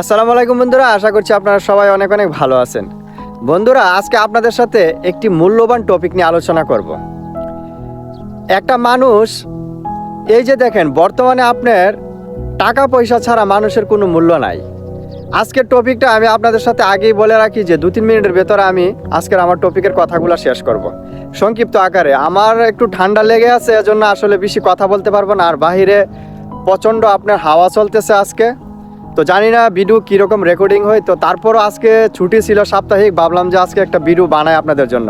আসসালামু আলাইকুম বন্ধুরা, আশা করছি আপনারা সবাই অনেক অনেক ভালো আছেন। বন্ধুরা, আজকে আপনাদের সাথে একটি মূল্যবান টপিক নিয়ে আলোচনা করব। একটা মানুষ, এই যে দেখেন, বর্তমানে আপনার টাকা পয়সা ছাড়া মানুষের কোনো মূল্য নাই। আজকের টপিকটা আমি আপনাদের সাথে আগেই বলে রাখি যে দু তিন মিনিটের ভেতরে আমি আজকের আমার টপিকের কথাগুলো শেষ করব। সংক্ষিপ্ত আকারে, আমার একটু ঠান্ডা লেগে আছে, এজন্য আসলে বেশি কথা বলতে পারব না, আর বাহিরে প্রচণ্ড আপনার হাওয়া চলতেছে আজকে। তো জানি না ভিডিও কীরকম রেকর্ডিং হয়, তো তারপরও আজকে ছুটি ছিল সাপ্তাহিক, ভাবলাম যে আজকে একটা ভিডিও বানাই আপনাদের জন্য।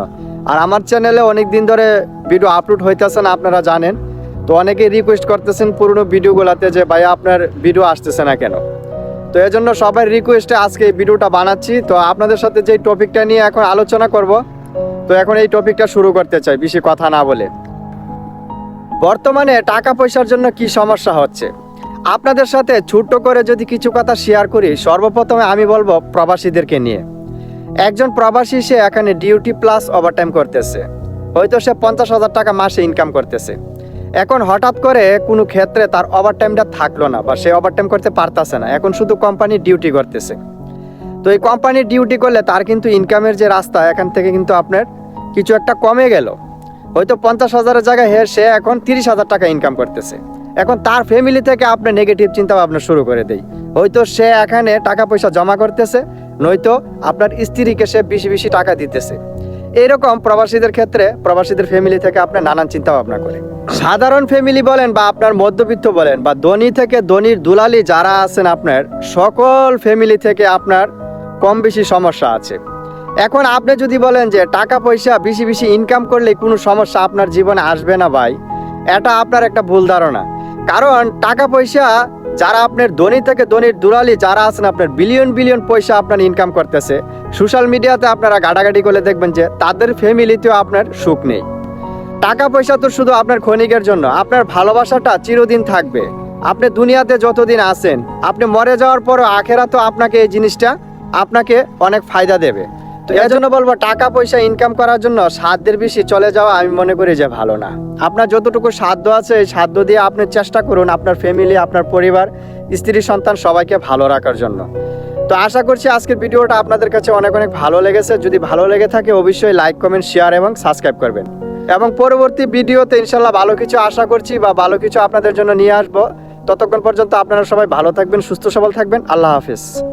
আর আমার চ্যানেলে অনেক দিন ধরে ভিডিও আপলোড হইতেছে না, আপনারা জানেন। তো অনেকেই রিকোয়েস্ট করতেছেন পুরনো ভিডিওগুলোতে যে ভাই আপনার ভিডিও আসতেছে না কেন? তো এই জন্য সবাই রিকোয়েস্টে আজকে এই ভিডিওটা বানাচ্ছি। তো আপনাদের সাথে যে টপিকটা নিয়ে এখন আলোচনা করব, তো এখন এই টপিকটা শুরু করতে চাই, বেশি কথা না বলে। বর্তমানে টাকা পয়সার জন্য কি সমস্যা হচ্ছে? আপনাদের সাথে ছোট্ট করে যদি কিছু কথা শেয়ার করি, সর্বপ্রথমে আমি বলব প্রবাসীদেরকে নিয়ে। একজন প্রবাসী, সে এখানে ডিউটি প্লাস ওভারটাইম করতেছে। হয়তো সে পঞ্চাশ হাজার টাকা মাসে ইনকাম করতেছে। এখন হঠাৎ করে কোনো ক্ষেত্রে তার ওভারটাইমটা থাকল না বা সে ওভারটাইম করতে পারতাছে না। এখন শুধু কোম্পানি ডিউটি করতেছে। তো এই কোম্পানির ডিউটি করলে তার কিন্তু ইনকামের যে রাস্তা, এখান থেকে কিন্তু আপনার কিছু একটা কমে গেল। হয়তো পঞ্চাশ হাজারের জায়গায় হে সে এখন তিরিশ হাজার টাকা ইনকাম করতেছে। এখন তার ফ্যামিলি থেকে আপনার নেগেটিভ চিন্তা ভাবনা শুরু করে দেয় হয়তো সে এখানে টাকা পয়সা জমা করতেছে, নয়তো আপনার স্ত্রীকে সে বেশি বেশি টাকা দিতেছে। এইরকম প্রবাসীদের ক্ষেত্রে প্রবাসীদের ফ্যামিলি থেকে আপনার নানান চিন্তা ভাবনা করে সাধারণ ফ্যামিলি বলেন বা আপনার মধ্যবিত্ত বলেন বা ধনী থেকে ধনীর দুলালি যারা আছেন আপনার, সকল ফ্যামিলি থেকে আপনার কম বেশি সমস্যা আছে। এখন আপনি যদি বলেন যে টাকা পয়সা বেশি বেশি ইনকাম করলে কোনো সমস্যা আপনার জীবনে আসবে না ভাই, এটা আপনার একটা ভুল ধারণা। কারণ টাকা পয়সা যারা আপনার ধনী থেকে ধনীর দুলালি, যারা আছেন আপনার বিলিয়ন বিলিয়ন পয়সা আপনার ইনকাম করতেছে সোশ্যাল মিডিয়াতে আপনারা গাটাগাটি করে দেখবেন যে তাদের ফ্যামিলিতেও আপনার সুখ নেই। টাকা পয়সা তো শুধু আপনার ক্ষণিকের জন্য, আপনার ভালোবাসাটা চিরদিন থাকবে। আপনি দুনিয়াতে যতদিন আছেন, আপনি মরে যাওয়ার পরও আখেরা তো আপনাকে এই জিনিসটা আপনাকে অনেক ফায়দা দেবে। তো এর জন্য বলব, টাকা পয়সা ইনকাম করার জন্য সাধ্যের বেশি চলে যাওয়া আমি মনে করি যে ভালো না। আপনার যতটুকু সাধ্য আছে এই সাধ্য দিয়ে আপনি চেষ্টা করুন আপনার ফ্যামিলি আপনার পরিবার, স্ত্রী, সন্তান সবাইকে ভালো রাখার জন্য। তো আশা করছি আজকের ভিডিওটা আপনাদের কাছে অনেক অনেক ভালো লেগেছে। যদি ভালো লেগে থাকে অবশ্যই লাইক কমেন্ট শেয়ার এবং সাবস্ক্রাইব করবেন। এবং পরবর্তী ভিডিওতে ইনশাল্লাহ ভালো কিছু আশা করছি বা ভালো কিছু আপনাদের জন্য নিয়ে আসব। ততক্ষণ পর্যন্ত আপনারা সবাই ভালো থাকবেন, সুস্থ সবল থাকবেন। আল্লাহ হাফিজ।